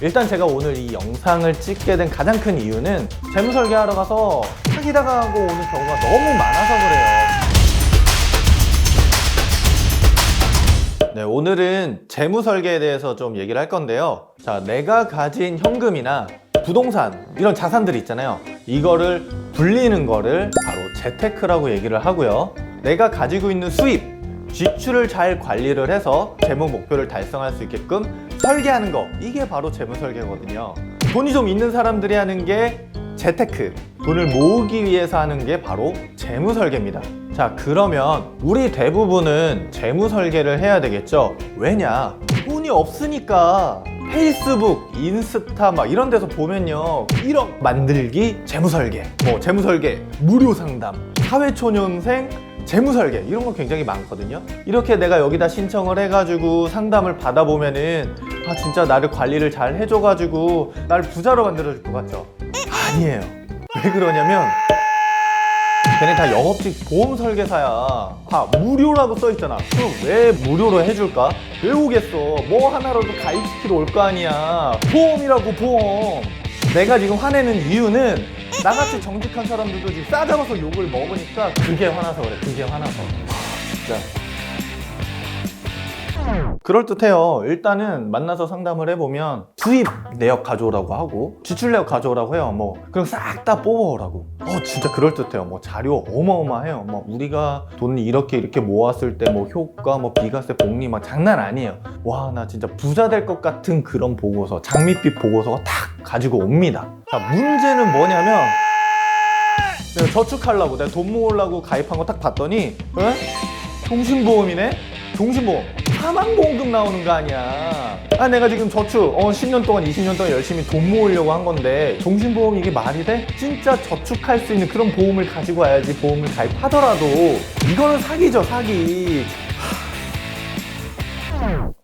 일단 제가 오늘 이 영상을 찍게 된 가장 큰 이유는 재무 설계하러 가서 사기당하고 오는 경우가 너무 많아서 그래요. 네, 오늘은 재무 설계에 대해서 좀 얘기를 할 건데요. 자, 내가 가진 현금이나 부동산 이런 자산들이 있잖아요. 이거를 불리는 거를 바로 재테크라고 얘기를 하고요. 내가 가지고 있는 수입, 지출을 잘 관리를 해서 재무 목표를 달성할 수 있게끔 설계하는 거 이게 바로 재무 설계거든요. 돈이 좀 있는 사람들이 하는 게 재테크, 돈을 모으기 위해서 하는 게 바로 재무 설계입니다. 자, 그러면 우리 대부분은 재무 설계를 해야 되겠죠? 왜냐? 돈이 없으니까 페이스북, 인스타 막 이런 데서 보면요. 1억 만들기 재무 설계, 뭐 재무 설계, 무료 상담, 사회초년생 재무 설계 이런 거 굉장히 많거든요. 이렇게 내가 여기다 신청을 해가지고 상담을 받아보면은 아 진짜 나를 관리를 잘 해줘가지고 나를 부자로 만들어줄 것 같죠? 아니에요. 왜 그러냐면 걔네 다 영업직 보험 설계사야. 다 무료라고 써 있잖아. 그럼 왜 무료로 해줄까? 왜 오겠어? 뭐 하나라도 가입시키러 올 거 아니야. 보험이라고 보험. 내가 지금 화내는 이유는 나같이 정직한 사람들도 지금 싸잡아서 욕을 먹으니까 그게 화나서 그래. 그게 화나서. 진짜. 그럴듯해요. 일단은 만나서 상담을 해보면 수입 내역 가져오라고 하고 지출 내역 가져오라고 해요. 뭐 그럼 싹 다 뽑아오라고. 어 진짜 그럴듯해요. 뭐 자료 어마어마해요. 뭐 우리가 돈 이렇게 이렇게 모았을 때 뭐 효과, 뭐 비과세, 복리 막 장난 아니에요. 와 나 진짜 부자 될 것 같은 그런 보고서, 장밋빛 보고서가 탁 가지고 옵니다. 자 문제는 뭐냐면 내가 저축하려고 내가 돈 모으려고 가입한 거 딱 봤더니 에? 종신보험이네? 종신보험 사망보험금 나오는 거 아니야. 아 내가 지금 저축 어 10년 동안 20년 동안 열심히 돈 모으려고 한 건데 종신보험 이게 말이 돼? 진짜 저축할 수 있는 그런 보험을 가지고 와야지 보험을 가입하더라도 이거는 사기죠 사기.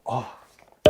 아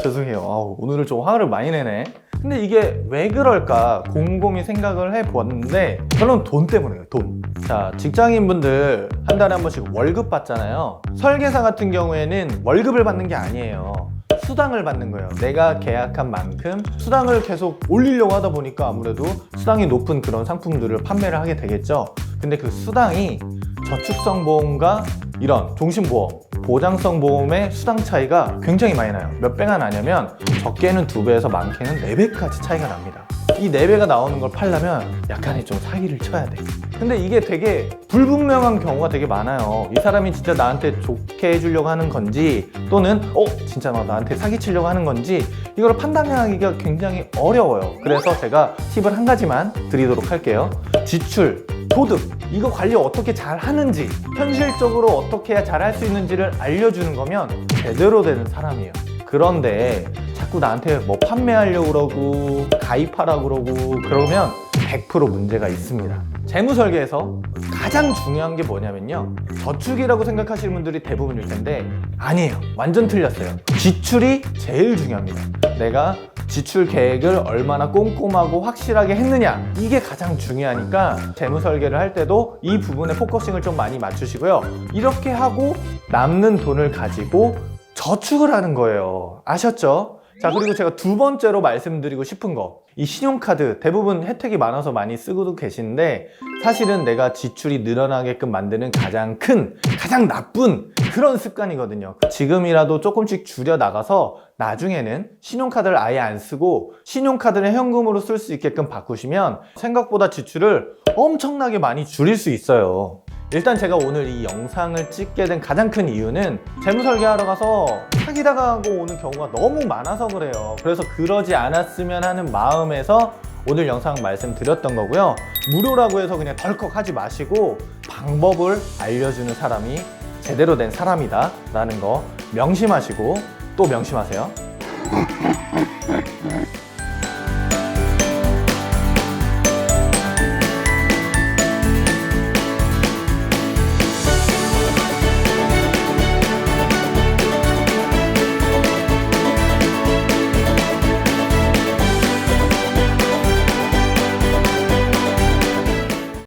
죄송해요. 아우, 오늘은 좀 화를 많이 내네 근데 이게 왜 그럴까 곰곰이 생각을 해보았는데 결론 돈 때문이에요 돈. 자 직장인분들 한 달에 한 번씩 월급 받잖아요. 설계사 같은 경우에는 월급을 받는 게 아니에요. 수당을 받는 거예요. 내가 계약한 만큼 수당을 계속 올리려고 하다 보니까 아무래도 수당이 높은 그런 상품들을 판매를 하게 되겠죠. 근데 그 수당이 저축성 보험과 이런 종신보험, 보장성 보험의 수당 차이가 굉장히 많이 나요. 몇 배가 나냐면 적게는 두 배에서 많게는 네 배까지 차이가 납니다. 이네 배가 나오는 걸 팔려면 약간의 좀 사기를 쳐야 돼. 근데 이게 되게 불분명한 경우가 되게 많아요. 이 사람이 진짜 나한테 좋게 해주려고 하는 건지 또는 어 진짜 막 나한테 사기 치려고 하는 건지 이걸 판단하기가 굉장히 어려워요. 그래서 제가 팁을 한 가지만 드리도록 할게요. 지출, 소득 이거 관리 어떻게 잘 하는지 현실적으로 어떻게 잘 할 수 있는지를 알려주는 거면 제대로 되는 사람이에요. 그런데 자꾸 나한테 뭐 판매하려고 그러고 가입하라고 그러고 그러면 100% 문제가 있습니다. 재무 설계에서 가장 중요한 게 뭐냐면요. 저축이라고 생각하시는 분들이 대부분일 텐데 아니에요. 완전 틀렸어요. 지출이 제일 중요합니다. 내가 지출 계획을 얼마나 꼼꼼하고 확실하게 했느냐. 이게 가장 중요하니까 재무 설계를 할 때도 이 부분에 포커싱을 좀 많이 맞추시고요. 이렇게 하고 남는 돈을 가지고 저축을 하는 거예요. 아셨죠? 자 그리고 제가 두 번째로 말씀드리고 싶은 거. 이 신용카드 대부분 혜택이 많아서 많이 쓰고도 계시는데 사실은 내가 지출이 늘어나게끔 만드는 가장 큰 가장 나쁜 그런 습관이거든요. 지금이라도 조금씩 줄여 나가서 나중에는 신용카드를 아예 안 쓰고 신용카드를 현금으로 쓸 수 있게끔 바꾸시면 생각보다 지출을 엄청나게 많이 줄일 수 있어요 일단 제가 오늘 이 영상을 찍게 된 가장 큰 이유는 재무 설계하러 가서 사기당하고 오는 경우가 너무 많아서 그래요. 그래서 그러지 않았으면 하는 마음에서 오늘 영상 말씀드렸던 거고요. 무료라고 해서 그냥 덜컥 하지 마시고 방법을 알려주는 사람이 제대로 된 사람이다 라는 거 명심하시고 또 명심하세요.